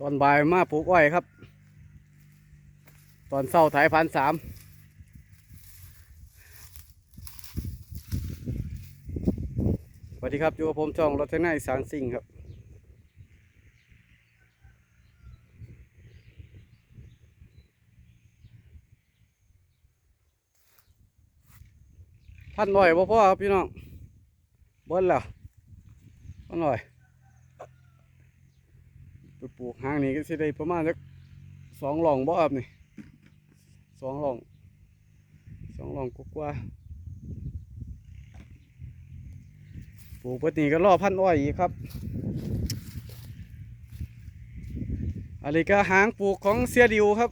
ตอนบ่ายมาปลูกอ้อยครับ ตอนเศร้าถ่ายพันสามสวัสดีครับอยู่กับผมช่องรถไถนาอีสานซิ่งครับพันหน่อยพ่พ่อครับพี่น้องเบิ้ลแล้วพันหน่อย ปปลูกหางนี้ก็สิได้ประมาณสักสองหล่องบ่ครับนี่สองหล่องสองหล่องกว่าปลูกปนี้ก็รอพันอ้อยอีกครับอันนี้ก็หางปลูกของเสียดิวครับ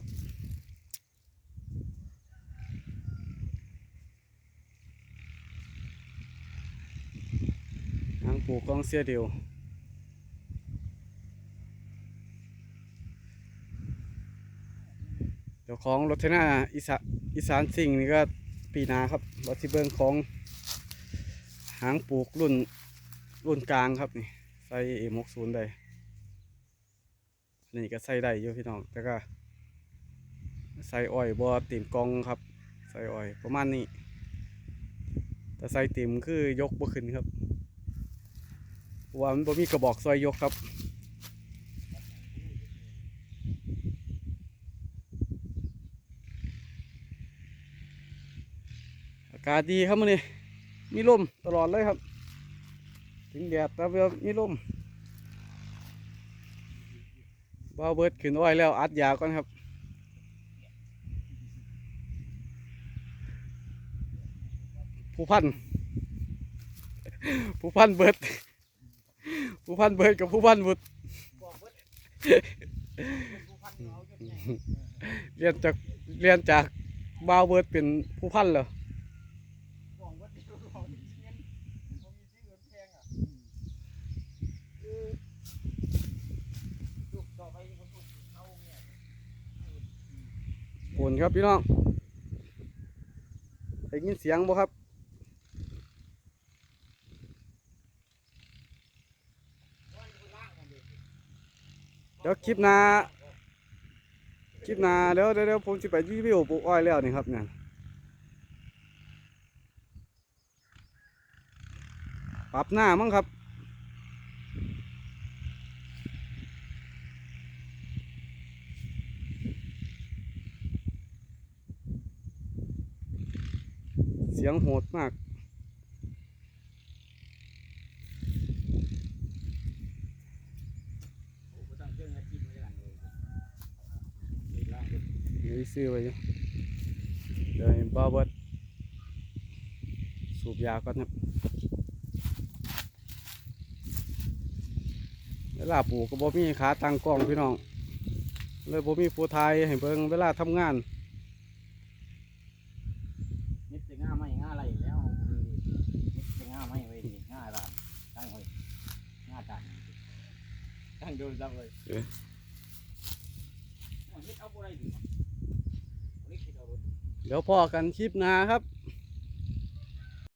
หางปลูกของเสียดิว จ้าของรถเทน่าอีสานอีสานสิ่งนี่ก็ปีนาครับรถที่เบิ้งของหางปลูกรุ่นรุ่นกลางครับนี่ใส่เอ็มกศูนย์ได้อันนี่ก็ใส่ได้อยู่พี่น้องแต่ก็ใส่อ้อยบ่ติ่มกองครับ ใส่อ้อยประมาณนี้แต่ใส่ติ่มคือยกบ่ขึ้นครับว่ามันบ่มีกระบอกซอยยกครับากาศดีครับมื้อนี้มีลมตลอดเลยครับ ถึงแดดแต่ว่ามีลมบ้าเบิดขึ้นอ้อยแล้วอัดยาก่อนครับผู้พัน ผู้พันเบิด ผู้พันเบิดกับผู้พันบุตรเรียนจากเรียนจากบ่าเบิดเป็นผู้พันเหรอ นครับพี่น้องได้ยินเสียงบ่ครับเดี๋ยวคลิปหน้าคลิปหน้าเดี๋ยวเดี๋ยวผมจะไปรีวิวปลูกอ้อยแล้วนี่ครับเนี่ยปรับหน้ามั้งครับ เสียงโหดมากมีซื้อไว้อยู่เดี๋ยวบ้าวเบิดสูบยาก่อนครับเวลาปลูกก็บ่มีขาตั้งกล้องพี่น้อง เลยบ่มีผู้ไทยให้เบิ่งเวลาทำงาน นิดจะง่าไม่ง่าอะไรแล้วนิดจะง่าไม่ไว้ดีง่าละตั้งไว้ ตังตังโดนจังเลยเอ๊ะนิดเอาอะไรดีนิดเอารถ เดี๋ยวพอกันคลิปหนาครับ